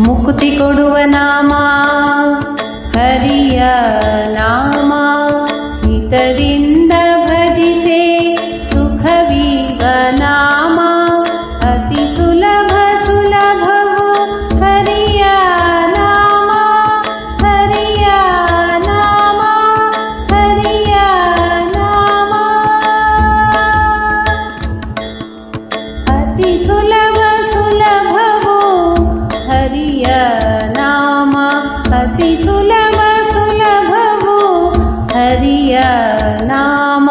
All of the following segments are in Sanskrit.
ಮುಕ್ತಿ ಕೊಡುವ ನಾಮ ಹರಿಯ ನಾಮ. ಅತಿ ಸುಲಭ ಸುಲಭವು ಹರಿಯ ನಾಮ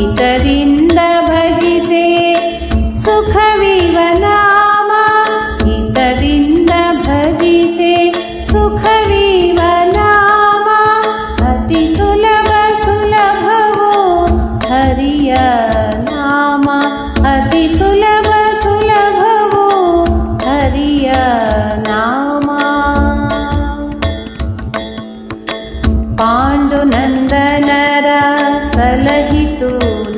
ಇತರಿಂದ ಭಜಿಸೆ ಸುಖವಿವ तु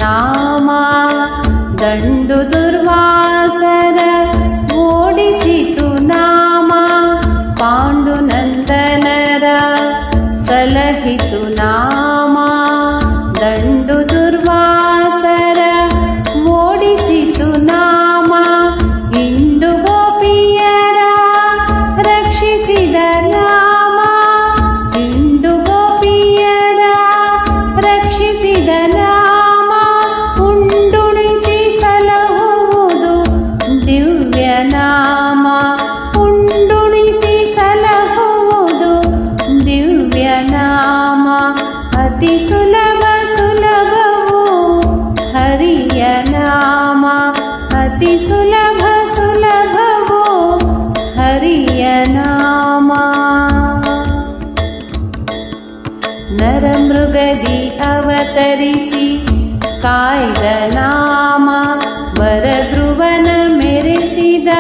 नामा दण्डु दुर्वासर ओडिसितु नामा पाण्डुनन्दनर सलहितु नामा ನರಮೃಗದಿ ಅವತರಿಸಿ ಕಾಯ್ದ ನಾಮ ವರಧ್ರುವನ ಮೆರೆಸಿದ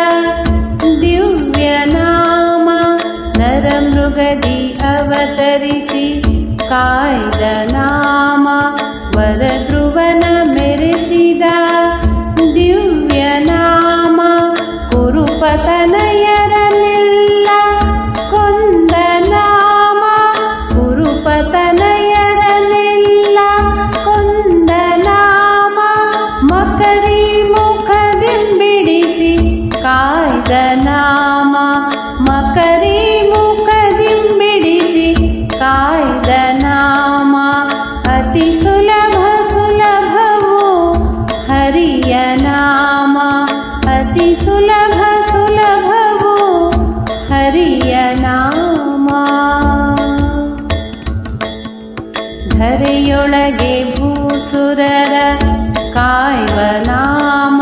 ದಿವ್ಯ ನಾಮ ನರಮೃಗದಿ ಅವತರಿಸಿ ಕಾಯ್ದ ನಾಮ ವರಧ್ರುವನ ಮೆರೆಸಿದ ಅತಿ ಸುಲಭ ಸುಲಭವು ಹರಿಯ ನಾಮ ಧರೆಯೊಳಗೆ ಭೂಸುರರ ಕಾಯ್ವ ನಾಮ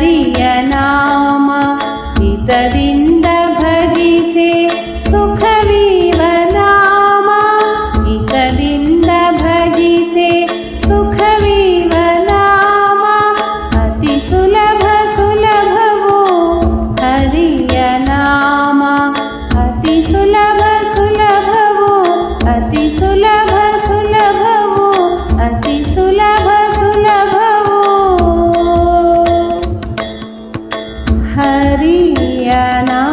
ಹರಿಯ ನಾಮ ಹಿತದಿಂದ ಭಜಿಸೆ ಸುಖವೀವ ನಾಮ ಹಿತದಿಂದ ಭಜಿಸೆ ಸುಖವೀವ ನಾಮ ಅತಿ ಸುಲಭ ಸುಲಭವೋ ಹರಿಯ ನಾಮ ಅತಿ ಸುಲಭ ಸುಲಭವೋ ಅತಿ ಸುಲಭ Maria na